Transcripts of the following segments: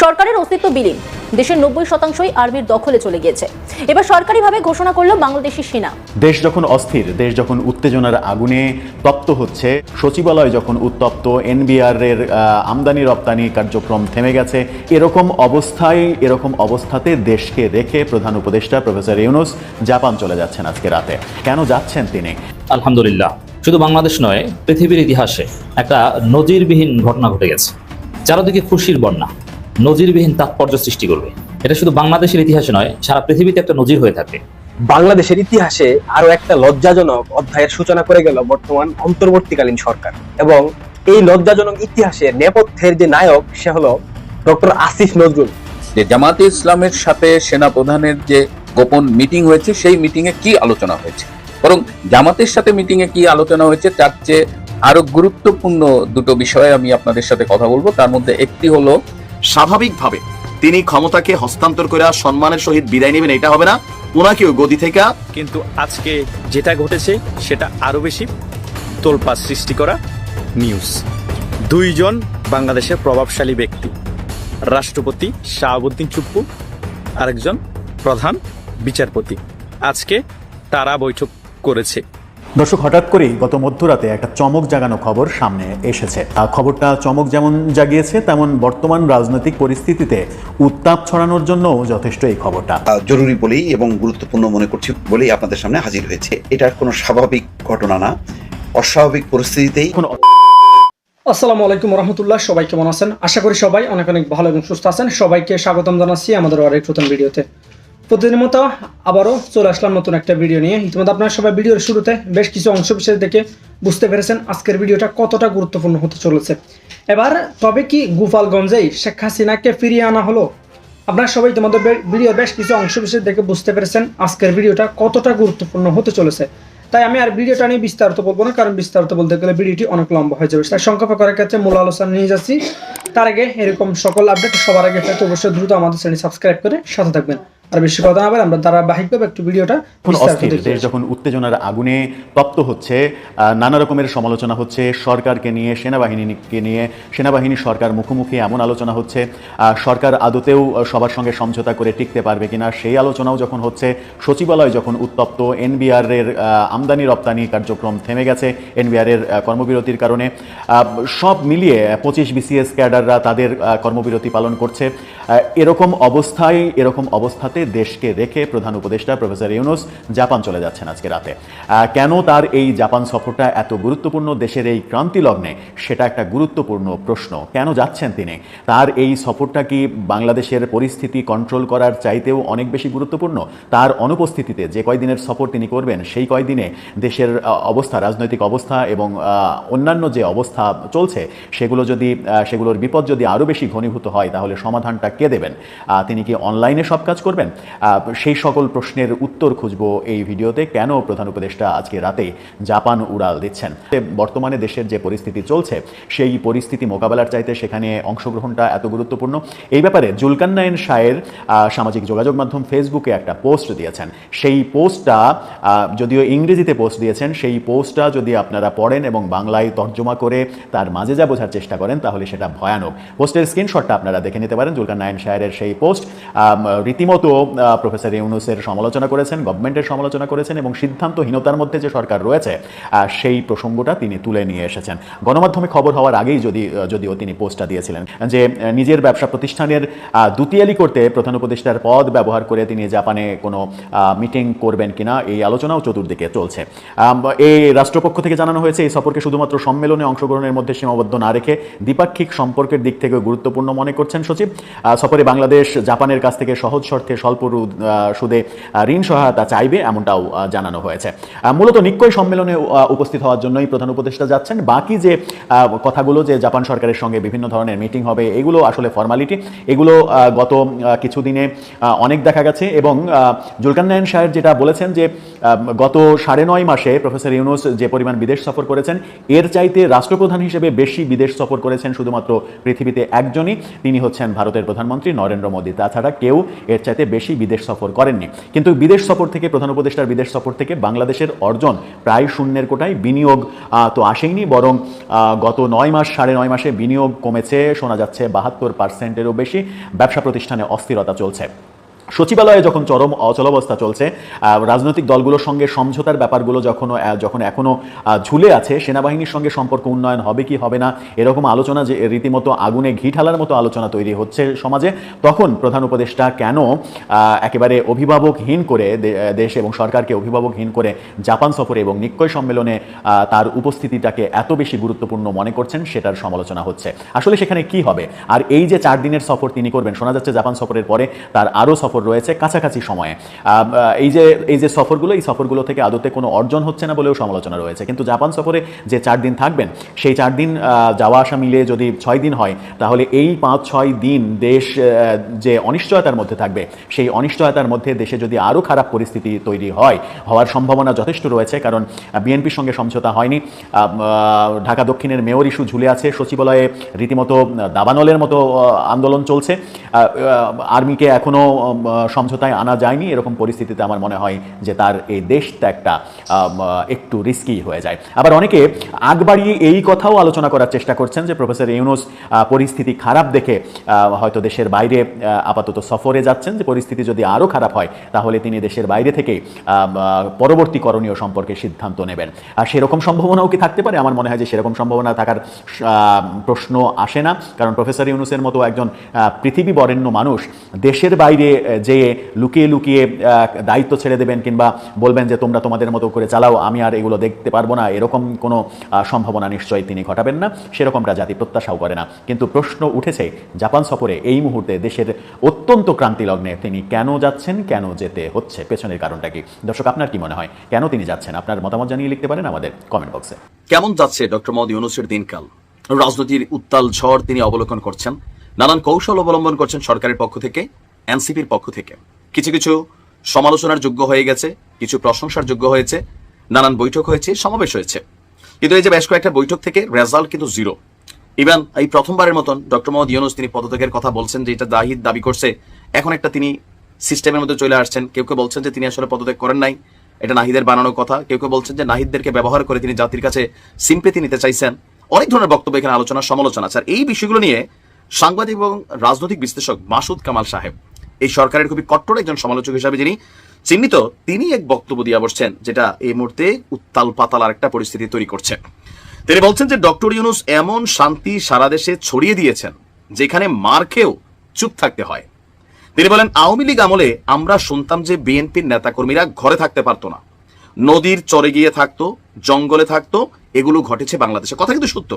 সরকারের অস্তিত্ব বিলীন। দেশের নব্বই শতাংশই আর্মির দখলে চলে গিয়েছে। এবার সরকারিভাবে ঘোষণা করল বাংলাদেশি সেনা। দেশ যখন অস্থির দেশ যখন উত্তেজনার আগুনে তপ্ত হচ্ছে সচিবালয় যখন উত্তপ্ত এনবিআর এর আমদানি রপ্তানি কার্যক্রম থেমে গেছে। এরকম অবস্থায় এরকম অবস্থাতে দেশকে রেখে প্রধান উপদেষ্টা প্রফেসর ইউনুস জাপান চলে যাচ্ছেন আজকে রাতে। কেন যাচ্ছেন তিনি? আলহামদুলিল্লাহ শুধু বাংলাদেশ নয় পৃথিবীর ইতিহাসে একটা নজিরবিহীন ঘটনা ঘটে গেছে। চারদিকে খুশির বন্যা। নজিরবিহীন তাৎপর্য সৃষ্টি করবে। এটা শুধু বাংলাদেশের ইতিহাসে নয় সারা পৃথিবীতে একটা নজির হয়ে থাকে। বাংলাদেশের ইতিহাসে আরও একটা লজ্জাজনক অধ্যায়ের সূচনা করে গেল বর্তমান অন্তর্বর্তীকালীন সরকার এবং এই লজ্জাজনক ইতিহাসের নেপথ্যের যে নায়ক সে হলো ডক্টর আসিফ নজরুল। যে জামাতে ইসলামের সাথে সেনা প্রধানের যে গোপন মিটিং হয়েছে সেই মিটিং এ কি আলোচনা হয়েছে? বরং জামাতের সাথে মিটিং এ কি আলোচনা হয়েছে তার চেয়ে আরও গুরুত্বপূর্ণ দুটো বিষয়ে আমি আপনাদের সাথে কথা বলব। তার মধ্যে একটি হলো স্বাভাবিকভাবে। তিনি ক্ষমতাকে হস্তান্তর করে সম্মানের সহিত বিদায় নেবেন, এটা হবে না। ওনাকেও গদি থেকে কিন্তু আজকে যেটা ঘটেছে, সেটা আরও বেশি তোলপাড় সৃষ্টি করা নিউজ দুইজন বাংলাদেশের প্রভাবশালী ব্যক্তি, রাষ্ট্রপতি শাহাবুদ্দিন চুপ্পু, আরেকজন প্রধান বিচারপতি। আজকে তারা বৈঠক করেছে। দর্শক হঠাৎ করেই গত মধ্যরাতে একটা চমক জাগানো খবর সামনে এসেছে। আর খবরটা চমক যেমন জাগিয়েছে তেমন বর্তমান রাজনৈতিক পরিস্থিতিতে উত্তাপ ছড়ানোর জন্য যথেষ্ট এই খবরটা। জরুরি বলেই এবং গুরুত্বপূর্ণ মনে করছি বলেই আপনাদের সামনে হাজির হয়েছে। এটা কোনো স্বাভাবিক ঘটনা না। অস্বাভাবিক পরিস্থিতিতেই কোনো আসসালামু আলাইকুম রহমতুল্লাহ সবাই কেমন আছেন? আশা করি সবাই অনেক অনেক ভালো এবং সুস্থ আছেন। সবাইকে স্বাগতম জানাচ্ছি আমাদের আরেক নতুন ভিডিওতে। প্রতিদিনের মতো আবারও চলে আসলাম নতুন একটা ভিডিও নিয়ে। ইতিমধ্যে আপনারা সবাই ভিডিওর শুরুতে বেশ কিছু অংশ বিশেষ দেখে বুঝতে পেরেছেন আজকের ভিডিওটা কতটা গুরুত্বপূর্ণ হতে চলেছে। এবার তবে কি গোপালগঞ্জেই শেখ হাসিনাকে ফিরিয়ে আনা হলো? আপনারা সবাই তোমাদের ভিডিওর বেশ কিছু অংশ বিশেষ দেখে বুঝতে পেরেছেন আজকের ভিডিওটা কতটা গুরুত্বপূর্ণ হতে চলেছে। তাই আমি আর ভিডিওটা নিয়ে বিস্তারিত বলব না, কারণ বিস্তারিত বলতে গেলে ভিডিওটি অনেক লম্বা হয়ে যাবে। তাই সংক্ষেপে করার ক্ষেত্রে মূল আলোচনা নিয়ে যাচ্ছি। তার আগে এরকম সকল আপডেট সবার আগে পেতে অবশ্যই দ্রুত আমাদের চ্যানেল সাবস্ক্রাইব করে সাথে থাকবেন। আর বেশি কথা না বলে আমরা ধারাবাহিকভাবে একটু ভিডিওটা দেশ যখন উত্তেজনার আগুনে তপ্ত হচ্ছে নানা রকমের সমালোচনা হচ্ছে সরকারকে নিয়ে সেনাবাহিনীকে নিয়ে সেনাবাহিনী সরকার মুখোমুখি এমন আলোচনা হচ্ছে সরকার আদতেও সবার সঙ্গে সমঝোতা করে টিকতে পারবে কিনা সেই আলোচনাও যখন হচ্ছে সচিবালয় যখন উত্তপ্ত এনবিআর এর আমদানি রপ্তানি কার্যক্রম থেমে গেছে এনবিআর এর কর্মবিরতির কারণে সব মিলিয়ে পঁচিশ বিসিএস ক্যাডাররা তাদের কর্মবিরতি পালন করছে এরকম অবস্থায় এরকম অবস্থাতে দেশকে রেখে প্রধান উপদেষ্টা প্রফেসর ইউনুস জাপান চলে যাচ্ছেন আজকে রাতে। কেন তার এই জাপান সফরটা এত গুরুত্বপূর্ণ দেশের এই ক্রান্তি লগ্নে সেটা একটা গুরুত্বপূর্ণ প্রশ্ন। কেন যাচ্ছেন তিনি? তার এই সফরটা কি বাংলাদেশের পরিস্থিতি কন্ট্রোল করার চাইতেও অনেক বেশি গুরুত্বপূর্ণ? তার অনুপস্থিতিতে যে কয়দিনের সফর তিনি করবেন, সেই কয়দিনে দেশের অবস্থা, রাজনৈতিক অবস্থা এবং অন্যান্য যে অবস্থা চলছে, সেগুলো যদি সেগুলোর বিপদ যদি আরও বেশি ঘনীভূত হয়, তাহলে সমাধানটা কে দেবেন? তিনি কি অনলাইনে সব কাজ করবেন? আহ, সেই সকল প্রশ্নের উত্তর খুঁজবো এই ভিডিওতে। কেন প্রধান উপদেষ্টা আজকে রাতে জাপান উড়াল দিচ্ছেন? বর্তমানে দেশের যে পরিস্থিতি চলছে সেই পরিস্থিতি মোকাবেলার চাইতে সেখানে অংশগ্রহণটা এত গুরুত্বপূর্ণ। এই ব্যাপারে জুলকান্নায়ন শায়ের সামাজিক যোগাযোগ মাধ্যম ফেসবুকে একটা পোস্ট দিয়েছেন। সেই পোস্টটা যদিও ইংরেজিতে পোস্ট দিয়েছেন সেই পোস্টটা যদি আপনারা পড়েন এবং বাংলায় তর্জমা করে তার মাঝে যা বোঝার চেষ্টা করেন তাহলে সেটা ভয়ানক। পোস্টের স্ক্রিনশটটা আপনারা দেখে নিতে পারেন জুলকান্নায়ন শায়ের সেই পোস্ট। রীতিমতো আহ, প্রফেসর ইউনুসের সমালোচনা করেছেন গভর্নমেন্টের সমালোচনা করেছেন এবং সিদ্ধান্তহীনতার মধ্যে যে সরকার রয়েছে সেই প্রসঙ্গটা তিনি তুলে নিয়ে এসেছেন। গণমাধ্যমে খবর হওয়ার আগেই যদি যদিও তিনি পোস্টটা দিয়েছিলেন যে নিজের ব্যবসা প্রতিষ্ঠানের আহ, দুতিয়ালি করতে প্রধান উপদেষ্টার পদ ব্যবহার করে তিনি জাপানে কোনো মিটিং করবেন কিনা এই আলোচনাও চতুর্দিকে চলছে। এই রাষ্ট্রপক্ষ থেকে জানানো হয়েছে এই সফরকে শুধুমাত্র সম্মেলনে অংশগ্রহণের মধ্যে সীমাবদ্ধ না রেখে দ্বিপাক্ষিক সম্পর্কের দিক থেকে গুরুত্বপূর্ণ মনে করছেন সচিব। সফরে বাংলাদেশ জাপানের কাছ থেকে সহজ শর্তে স্বল্প সুদে ঋণ সহায়তা চাইবে এমনটাও জানানো হয়েছে। মূলত নিশ্চয় সম্মেলনে উপস্থিত হওয়ার জন্যই প্রধান উপদেষ্টা যাচ্ছেন। বাকি যে কথাগুলো যে জাপান সরকারের সঙ্গে বিভিন্ন ধরনের মিটিং হবে, এগুলো আসলে ফর্মালিটি। এগুলো গত কিছুদিনে অনেক দেখা গেছে এবং জুলকান্নায়ন সাহেব যেটা বলেছেন যে গত সাড়ে নয় মাসে প্রফেসর ইউনুস যে পরিমাণ বিদেশ সফর করেছেন, এর চাইতে রাষ্ট্রপ্রধান হিসেবে বেশি বিদেশ সফর করেছেন শুধুমাত্র পৃথিবীতে একজনই। তিনি হচ্ছেন ভারতের প্রধানমন্ত্রী নরেন্দ্র মোদী। তাছাড়া কেউ এর চাইতে বেশি বিদেশ সফর করেননি। কিন্তু বিদেশ সফর থেকে প্রধান উপদেষ্টার বিদেশ সফর থেকে বাংলাদেশের অর্জন প্রায় শূন্যের কোটায় বিনিয়োগ তো আসেনি বরং গত নয় মাস, সাড়ে নয় মাসে বিনিয়োগ কমেছে, শোনা যাচ্ছে বাহাত্তর পার্সেন্টেরও বেশি। ব্যবসা প্রতিষ্ঠানে অস্থিরতা চলছে। সচিবালয়ে যখন চরম অচলাবস্থা চলছে রাজনৈতিক দলগুলোর সঙ্গে সমঝোতার ব্যাপারগুলো যখন যখন এখনও আহ, ঝুলে আছে সেনাবাহিনীর সঙ্গে সম্পর্ক উন্নয়ন হবে কি হবে না এরকম আলোচনা যে রীতিমতো আগুনে ঘি ঢালার মতো আলোচনা তৈরি হচ্ছে সমাজে তখন প্রধান উপদেষ্টা কেন একেবারে অভিভাবকহীন করে দেশ এবং সরকারকে অভিভাবকহীন করে জাপান সফরে এবং নিক্কয় সম্মেলনে তার উপস্থিতিটাকে এত বেশি গুরুত্বপূর্ণ মনে করছেন সেটার সমালোচনা হচ্ছে। আসলে সেখানে কি হবে? আর এই যে চার দিনের সফর তিনি করবেন শোনা যাচ্ছে জাপান সফরের পরে তার আরও সফর রয়েছে কাছাকাছি সময়ে। এই যে এই যে সফরগুলো, এই সফরগুলো থেকে আদতে কোনো অর্জন হচ্ছে না বলেও সমালোচনা রয়েছে। কিন্তু জাপান সফরে যে চার দিন থাকবেন, সেই চার দিন যাওয়া আসা মিলে যদি ছয় দিন হয়, তাহলে এই পাঁচ, ছয় দিন দেশ যে অনিশ্চয়তার মধ্যে থাকবে, সেই অনিশ্চয়তার মধ্যে দেশে যদি আরও খারাপ পরিস্থিতি তৈরি হয়, হওয়ার সম্ভাবনা যথেষ্ট রয়েছে। কারণ বিএনপির সঙ্গে সমঝোতা হয়নি। ঢাকা দক্ষিণের মেয়র ইস্যু ঝুলে আছে। সচিবালয়ে রীতিমতো দাবানলের মতো আন্দোলন চলছে। আর্মিকে এখনও সমঝোতায় আনা যায়নি। এরকম পরিস্থিতিতে আমার মনে হয় যে তার এই দেশ ত্যাগটা একটু রিস্কি হয়ে যায়। আবার অনেকে আগ বাড়িয়ে এই কথাও আলোচনা করার চেষ্টা করছেন যে প্রফেসর ইউনুস পরিস্থিতি খারাপ দেখে হয়তো দেশের বাইরে আপাতত সফরে যাচ্ছেন। যে পরিস্থিতি যদি আরও খারাপ হয় তাহলে তিনি দেশের বাইরে আম, পরবর্তী করণীয় সম্পর্কে সিদ্ধান্ত নেবেন। আর সেরকম সম্ভাবনাও কি থাকতে পারে? আমার মনে হয় যে সেরকম সম্ভাবনা থাকার প্রশ্ন আসে না। কারণ প্রফেসর ইউনুসের মতো একজন পৃথিবী বরেণ্য মানুষ দেশের বাইরে আহ, যে লুকিয়ে লুকিয়ে দায়িত্ব ছেড়ে দেবেন কিংবা বলবেন যে তোমরা তোমাদের মতো করে চালাও আমি আর এগুলো দেখতে পারব না। এরকম কোনো সম্ভাবনা নিশ্চয়ই তিনি ঘটাবেন না সেরকমটা জাতি প্রত্যাশাও করে না। কিন্তু প্রশ্ন উঠেছে জাপান সফরে এই মুহূর্তে দেশের অত্যন্ত ক্রান্তি লগ্নে তিনি কেন যাচ্ছেন কেন যেতে হচ্ছে? পেছনের কারণটা কি? দর্শক আপনার কি মনে হয়? কেন তিনি যাচ্ছেন? আপনার মতামত জানিয়ে লিখতে পারেন আমাদের কমেন্ট বক্সে। কেমন যাচ্ছে ডক্টর মোহাম্মদ ইউনুসের দিনকাল? রাজনীতির উত্তাল ঝড় তিনি অবলোকন করছেন। নানান কৌশল অবলম্বন করছেন সরকারের পক্ষ থেকে। এনসিপির পক্ষ থেকে। কিছু কিছু সমালোচনার যোগ্য হয়ে গেছে, কিছু প্রশংসার যোগ্য হয়েছে, নানান বৈঠক হয়েছে, সমাবেশ হয়েছে। কিন্তু এই যে বেশ কয়েকটা বৈঠক থেকে রেজাল্ট কিন্তু জিরো ইভেন, এই প্রথমবারের মতন ডক্টর মোহাম্মদ ইউনুস তিনি পদত্যাগের কথা বলছেন যে এটা দাহিদ দাবি করছে। এখন একটা তিনি সিস্টেমের মধ্যে চলে আসছেন। কেউ কেউ বলছেন যে তিনি আসলে পদত্যাগ করেন নাই। এটা নাহিদের বানানো কথা। কেউ কেউ বলছেন যে নাহিদদেরকে ব্যবহার করে তিনি জাতির কাছে সিম্পেতি নিতে চাইছেন। অনেক ধরনের বক্তব্য এখানে আলোচনা, সমালোচনা আছে। আর এই বিষয়গুলো নিয়ে সাংবাদিক এবং রাজনৈতিক বিশ্লেষক মাসুদ কামাল সাহেব এই সরকারের খুবই কট্টর একজন সমালোচক হিসাবে যিনি, চিহ্নিত তিনি এক বক্তব্য দিয়ে বসছেন, যেটা এই মুহূর্তে উত্তাল পাতাল আর একটা পরিস্থিতি তৈরি করছে। তিনি বলছেন যে ডক্টর ইউনুস এমন শান্তি সারা দেশে ছড়িয়ে দিয়েছেন, যেখানে মার খেয়েও চুপ থাকতে হয়। তিনি বলেন, আওয়ামী লীগ আমলে আমরা শুনতাম যে বিএনপির নেতাকর্মীরা ঘরে থাকতে পারতো না। নদীর চরে গিয়ে থাকতো, জঙ্গলে থাকতো, এগুলো ঘটেছে বাংলাদেশে। কথা কিন্তু সত্য।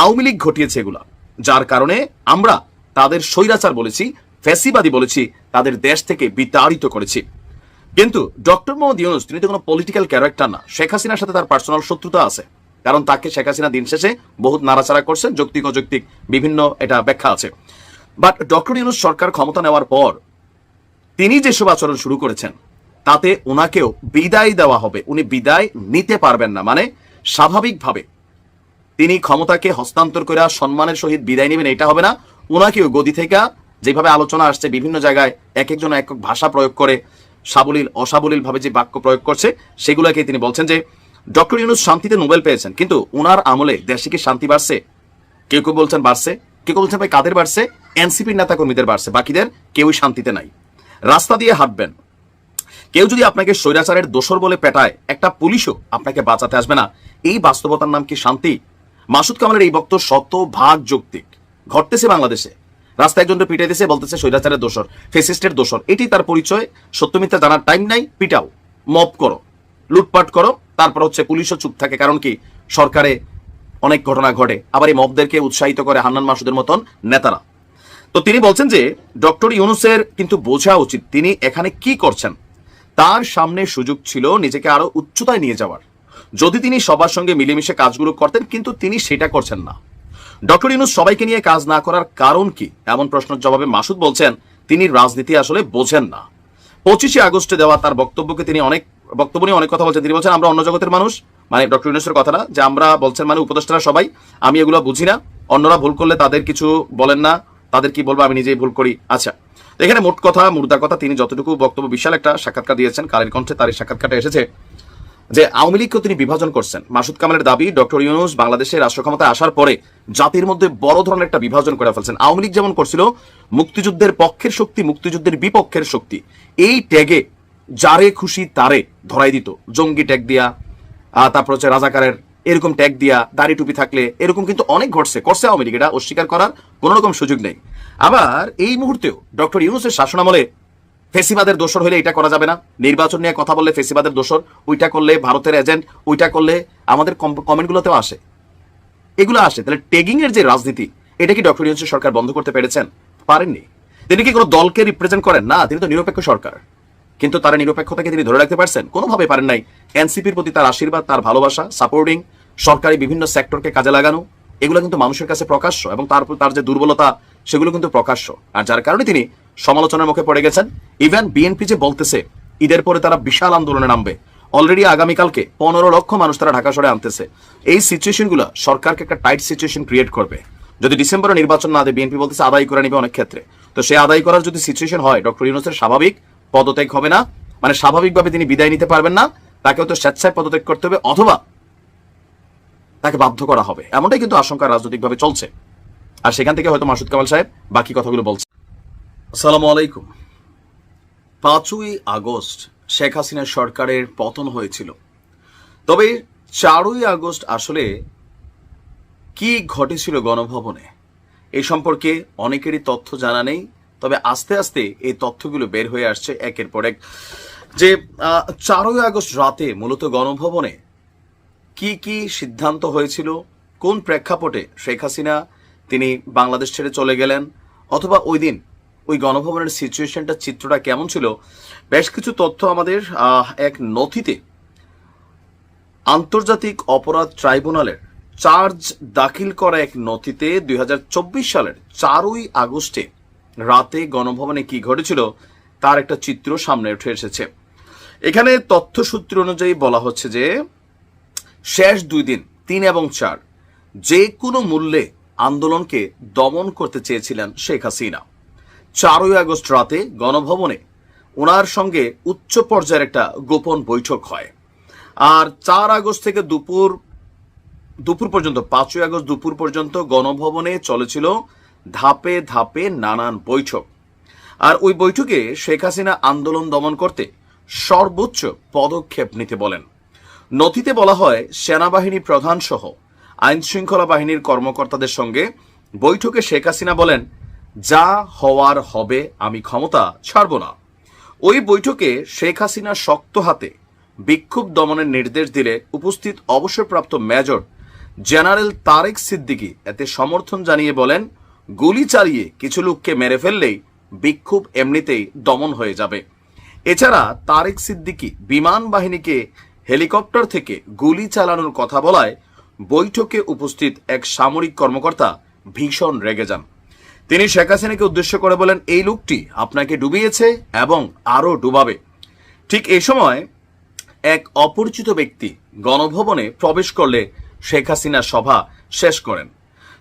আওয়ামী লীগ ঘটিয়েছে এগুলা, যার কারণে আমরা তাদের স্বৈরাচার বলেছি ফ্যাসিবাদী বলেছি, তাদের দেশ থেকে বিতাড়িত করেছি। কিন্তু ডক্টর মোহাম্মদ ইউনুস, তিনি তো কোনো পলিটিক্যাল ক্যারেক্টার না। শেখ হাসিনার সাথে তার পার্সোনাল শত্রুতা আছে। কারণ তাকে শেখ হাসিনা দিন শেষে বহুত নাড়াচাড়া করছেন, যৌক্তিক, অযৌক্তিক বিভিন্ন এটা ব্যাখ্যা আছে। বাট ডক্টর ইউনুস সরকার ক্ষমতা নেওয়ার পর তিনি যেসব আচরণ শুরু করেছেন, তাতে ওনাকেও বিদায় দেওয়া হবে। উনি বিদায় নিতে পারবেন না। মানে স্বাভাবিকভাবে তিনি ক্ষমতাকে হস্তান্তর করে সম্মানের সহিত বিদায় নেবেন, এটা হবে না। ওনাকেও গদি থেকে যেভাবে আলোচনা আসছে, বিভিন্ন জায়গায় এক একজন এক এক ভাষা প্রয়োগ করে সাবলীল, অসাবলীল ভাবে যে বাক্য প্রয়োগ করছে, সেগুলোকে তিনি বলছেন যে, ডক্টর ইউনুস শান্তিতে নোবেল পেয়েছেন, কিন্তু ওনার আমলে দেশে কি শান্তি বাড়ছে? কেউ কেউ বলছেন বাড়ছে, কেউ কেউ বলছেন ভাই কাদের বাড়ছে? এনসিপির নেতা কর্মীদের বাড়ছে, বাকিদের কেউই শান্তিতে নাই। রাস্তা দিয়ে হাঁটবেন। কেউ যদি আপনাকে স্বৈরাচারের দোষর বলে পেটায়, একটা পুলিশও আপনাকে বাঁচাতে আসবে না। এই বাস্তবতার নাম কি শান্তি? মাসুদ কামালের এই বক্তব্য শত ভাগ যৌক্তিক। ঘটতেছে বাংলাদেশে। রাস্তায় একজনকে পিটাইতেছে বলতেছে স্বৈরাচারের দোষর, ফেসিস্টের দোষর। এটি তার পরিচয়, সত্য মিথ্যা জানার টাইম নাই, পিটাও মপ করো, লুটপাট করো, তারপর হচ্ছে পুলিশও চুপ থাকে, কারণ কি সরকারে অনেক ঘটনা ঘটে। আবার এই মবদেরকে উৎসাহিত করে হান্নান মাসুদের মতন নেতারা। তো তিনি বলছেন যে, ডক্টর ইউনুসের কিন্তু বোঝা উচিত তিনি এখানে কি করছেন। তার সামনে সুযোগ ছিল নিজেকে আরও উচ্চতায় নিয়ে যাওয়ার। যদি তিনি সবার সঙ্গে মিলেমিশে কাজগুলো করতেন, কিন্তু তিনি সেটা করছেন না। ডক্টর ইউনুস সবাইকে নিয়ে কাজ না করার কারণ কি? এমন প্রশ্নের জবাবে মাসুদ বলছেন, তিনি রাজনীতি আসলে বোঝেন না। পঁচিশে আগস্টে দেওয়া তার বক্তব্যকে তিনি অনেক, বক্তব্য নিয়ে অনেক কথা বলছেন। তিনি বলছেন, আমরা অন্য জগতের মানুষ। মানে ডক্টর ইউনুসের কথাটা যে আমরা বলছেন মানে উপদেষ্টারা সবাই। আমি এগুলো বুঝি না। অন্যরা ভুল করলে তাদের কিছু বলেন না। তাদের কি বলব? আমি নিজেই ভুল করি। আচ্ছা এখানে মোট কথা, মুর্দা কথা। তিনি যতটুকু বক্তব্য বিশাল একটা সাক্ষাৎকার দিয়েছেন, কালের কণ্ঠে তার এই সাক্ষাৎকারটা এসেছে। যে আওয়ামী লীগকেও তিনি বিভাজন করছেন। মাসুদ কামালের দাবি, ডক্টর ইউনুস বাংলাদেশের রাষ্ট্র ক্ষমতায় আসার পরে জাতির মধ্যে বড় ধরনের একটা বিভাজন করে ফেলছেন। আওয়ামী লীগ যেমন করছিল, মুক্তিযুদ্ধের পক্ষের শক্তি, মুক্তিযুদ্ধের বিপক্ষের শক্তি, এই ট্যাগে যারে খুশি তারে ধরাই দিত। জঙ্গি ট্যাগ দিয়া তারপর হচ্ছে রাজাকারের এরকম ট্যাগ দিয়া, দাড়ি টুপি থাকলে এরকম কিন্তু অনেক ঘটছে। করছে আওয়ামী লীগ, এটা অস্বীকার করার কোনো রকম সুযোগ নেই। আবার এই মুহূর্তেও ডক্টর ইউনুসের শাসনামলে ফেসিবাদের দোষর হলে এটা করা যাবে না। নির্বাচন নিয়ে কথা বললে ফেসিবাদের দোষর, ওইটা করলে ভারতের এজেন্ট ওইটা করলে আমাদের কমেন্টগুলোতেও আসে। এগুলো আসে। তাহলে টেগিং এর যে রাজনীতি, এটা কি ডক্টর ইউনুস সরকার বন্ধ করতে পেরেছেন? পারেননি। তিনি কি কোনো দলকে রিপ্রেজেন্ট করেন? না, তিনি তো নিরপেক্ষ সরকার। কিন্তু তারা নিরপেক্ষতাকে তিনি ধরে রাখতে পারছেন? কোনোভাবে পারেন নাই। এনসিপির প্রতি তার আশীর্বাদ, তার ভালোবাসা সাপোর্টিং সরকারি বিভিন্ন সেক্টরকে কাজে লাগানো এগুলো কিন্তু মানুষের কাছে প্রকাশ্য এবং তার তার যে দুর্বলতা, সেগুলো কিন্তু প্রকাশ্য। আর যার কারণে তিনি সমালোচনার মুখে পড়ে গেছেন। ইভেন বিএনপি যে বলতেছে, ঈদের পরে তারা বিশাল আন্দোলনে নামবে। অলরেডি আগামীকালকে পনেরো লক্ষ মানুষ তারা ঢাকা শহরে আনতেছে। এই সিচুয়েশনগুলো সরকারকে একটা টাইট সিচুয়েশন ক্রিয়েট করবে। যদি ডিসেম্বরে নির্বাচন না দেয় বিএনপি বলতেছে, আদায় করে নিবে অনেক ক্ষেত্রে। তো সে আদায় করার যদি সিচুয়েশন হয় ডক্টর ইউনুসের স্বাভাবিক পদত্যাগ হবে না। মানে স্বাভাবিকভাবে তিনি বিদায় নিতে পারবেন না। তাকেও তো স্বেচ্ছায় পদত্যাগ করতে হবে, অথবা তাকে বাধ্য করা হবে। এমনটাই কিন্তু আশঙ্কা রাজনৈতিকভাবে চলছে। আর সেখান থেকে হয়তো মাসুদ কামাল সাহেব বাকি কথাগুলো বলছে আসসালামু আলাইকুম। পাঁচই আগস্ট শেখ হাসিনা সরকারের পতন হয়েছিল। তবে চারই আগস্ট আসলে কি ঘটেছিল গণভবনে এই সম্পর্কে অনেকেরই তথ্য জানা নেই। তবে আস্তে আস্তে এই তথ্যগুলো বের হয়ে আসছে একের পর এক। যে চারই আগস্ট রাতে মূলত গণভবনে কি কি সিদ্ধান্ত হয়েছিল? কোন প্রেক্ষাপটে শেখ হাসিনা তিনি বাংলাদেশ ছেড়ে চলে গেলেন? অথবা ওই দিন ওই গণভবনের সিচুয়েশনটা চিত্রটা কেমন ছিল? বেশ কিছু তথ্য আমাদের এক নথিতে আন্তর্জাতিক অপরাধ ট্রাইব্যুনালের চার্জ দাখিল করা এক নথিতে দুই হাজার চব্বিশ সালের চারই আগস্টে রাতে গণভবনে কি ঘটেছিল, তার একটা চিত্র সামনে উঠে এসেছে। এখানে তথ্যসূত্র অনুযায়ী বলা হচ্ছে যে শেষ দুই দিন, তিন এবং চার, যে কোনো মূল্যে আন্দোলনকে দমন করতে চেয়েছিলেন শেখ হাসিনা। চারই আগস্ট রাতে গণভবনে ওনার সঙ্গে উচ্চ পর্যায়ের একটা গোপন বৈঠক হয়। আর চার আগস্ট থেকে দুপুর দুপুর পর্যন্ত, পাঁচই আগস্ট দুপুর পর্যন্ত গণভবনে চলেছিল ধাপে ধাপে নানান বৈঠক। আর ওই বৈঠকে শেখ হাসিনা আন্দোলন দমন করতে সর্বোচ্চ পদক্ষেপ নিতে বলেন। নথিতে বলা হয়, সেনাবাহিনী প্রধান সহ আইন শৃঙ্খলা বাহিনীর কর্মকর্তাদের সঙ্গে বৈঠকে শেখ হাসিনা বলেন, যা হওয়ার হবে, আমি ক্ষমতা ছাড়ব না। ওই বৈঠকে শেখ হাসিনা শক্ত হাতে বিক্ষোভ দমনের নির্দেশ দিলে উপস্থিত অবসরপ্রাপ্ত মেজর জেনারেল তারেক সিদ্দিকী এতে সমর্থন জানিয়ে বলেন, গুলি চালিয়ে কিছু লোককে মেরে ফেললেই বিক্ষোভ এমনিতেই দমন হয়ে যাবে। এছাড়া তারেক সিদ্দিকী বিমান বাহিনীকে হেলিকপ্টার থেকে গুলি চালানোর কথা বলায় বৈঠকে উপস্থিত এক সামরিক কর্মকর্তা ভীষণ রেগে যান। তিনি শেখ হাসিনাকে উদ্দেশ্য করে বলেন, এই লোকটি আপনাকে ডুবিয়েছে এবং আরও ডুবাবে। ঠিক এই সময় এক অপরিচিত ব্যক্তি গণভবনে প্রবেশ করলে শেখ হাসিনা সভা শেষ করেন।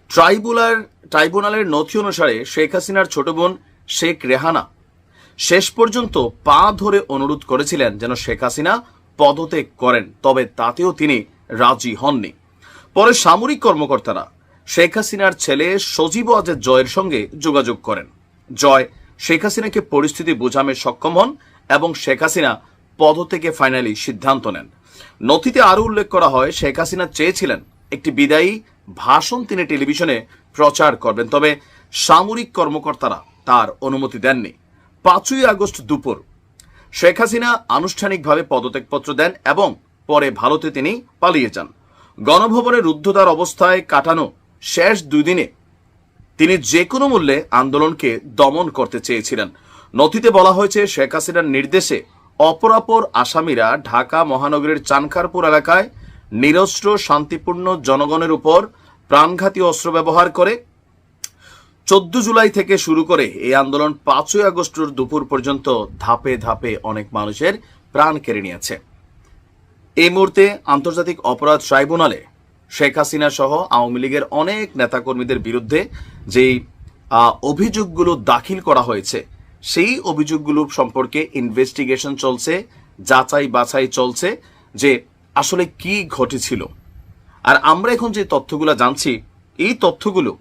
ট্রাইব্যুনাল ট্রাইব্যুনালের নথি অনুসারে শেখ হাসিনার ছোট বোন শেখ রেহানা শেষ পর্যন্ত পা ধরে অনুরোধ করেছিলেন যেন শেখ হাসিনা পদত্যাগ করেন, তবে তাতেও তিনি রাজি হননি। পরে সামরিক কর্মকর্তারা শেখ হাসিনার ছেলে সজীব আজের জয়ের সঙ্গে যোগাযোগ করেন। জয় শেখ হাসিনাকে পরিস্থিতি বোঝামে সক্ষম হন এবং শেখ হাসিনা পদত্যাগে ফাইনালি সিদ্ধান্ত নেন। নথিতে আরও উল্লেখ করা হয়, শেখ হাসিনা চেয়েছিলেন একটি বিদায়ী ভাষণ তিনি টেলিভিশনে প্রচার করবেন, তবে সামরিক কর্মকর্তারা তার অনুমতি দেননি। পাঁচই আগস্ট দুপুর শেখ হাসিনা আনুষ্ঠানিকভাবে পদত্যাগপত্র দেন এবং পরে ভারতে তিনি পালিয়ে যান। গণভবনে রুদ্ধদ্বার অবস্থায় কাটানো শেষ দুই দিনে তিনি যে কোনো মূল্যে আন্দোলনকে দমন করতে চেয়েছিলেন। নথিতে বলা হয়েছে, শেখ হাসিনার নির্দেশে অপরাপর আসামিরা ঢাকা মহানগরীর চানখারপুর এলাকায় নিরস্ত্র, শান্তিপূর্ণ জনগণের উপর প্রাণঘাতী অস্ত্র ব্যবহার করে চোদ্দ জুলাই থেকে শুরু করে এই আন্দোলন পাঁচই আগস্টের দুপুর পর্যন্ত ধাপে ধাপে অনেক মানুষের প্রাণ কেড়ে নিয়েছে। এই মুহূর্তে আন্তর্জাতিক অপরাধ ট্রাইব্যুনালে শেখ হাসিনা সহ আওয়ামী লীগের অনেক নেতাকর্মীদের বিরুদ্ধে যেই অভিযোগগুলো দাখিল করা হয়েছে, সেই অভিযোগগুলো সম্পর্কে ইনভেস্টিগেশন চলছে, যাচাই বাছাই চলছে যে আসলে কি ঘটেছিল। আর আমরা এখন যে তথ্যগুলো জানছি, এই তথ্যগুলো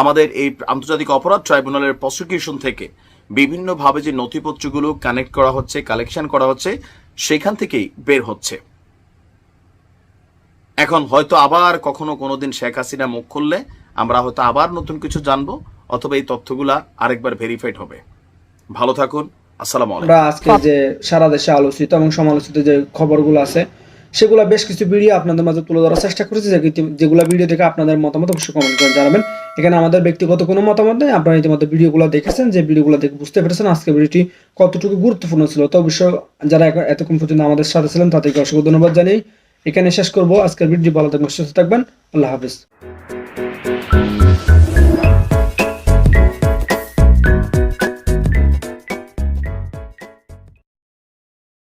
আমাদের এই আন্তর্জাতিক অপরাধ ট্রাইব্যুনালের প্রসিকিউশন থেকে বিভিন্নভাবে যে নথিপত্রগুলো কানেক্ট করা হচ্ছে, কালেকশন করা হচ্ছে, সেখান থেকেই বের হচ্ছে। এখন হয়তো আবার কখনো কোনোদিন শেখ হাসিনা মুখ খুললে আমরা হয়তো আবার নতুন কিছু জানব, অথবা এই তথ্যগুলা আরেকবার ভেরিফাইড হবে। ভালো থাকুন, আসসালামু আলাইকুম। আমরা আজকে যে সারা দেশে আলোচিত এবং সমালোচিত যে খবরগুলো আছে, সেগুলো বেশ কিছু ভিডিও আপনাদের মাঝে তুলে ধরার চেষ্টা করেছি। যেগুলো ভিডিও দেখে আপনাদের মতামত অবশ্যই কমেন্ট করে জানাবেন। এখানে আমাদের ব্যক্তিগত কোনো মতামত নেই। আপনারা ইতিমধ্যে ভিডিওগুলো দেখেছেন, যে ভিডিওগুলো দেখে বুঝতে পেরেছেন আজকে ভিডিওটি কতটুকু গুরুত্বপূর্ণ ছিল। তো অবশ্যই যারা এতক্ষণ পর্যন্ত আমাদের সাথে ছিলেন, তাদেরকে অসংখ্য ধন্যবাদ জানিয়ে এখানে শেষ করব। আজকের ভিডিও ভালো থাকবেন, সুস্থ থাকবেন। আল্লাহ হাফিজ।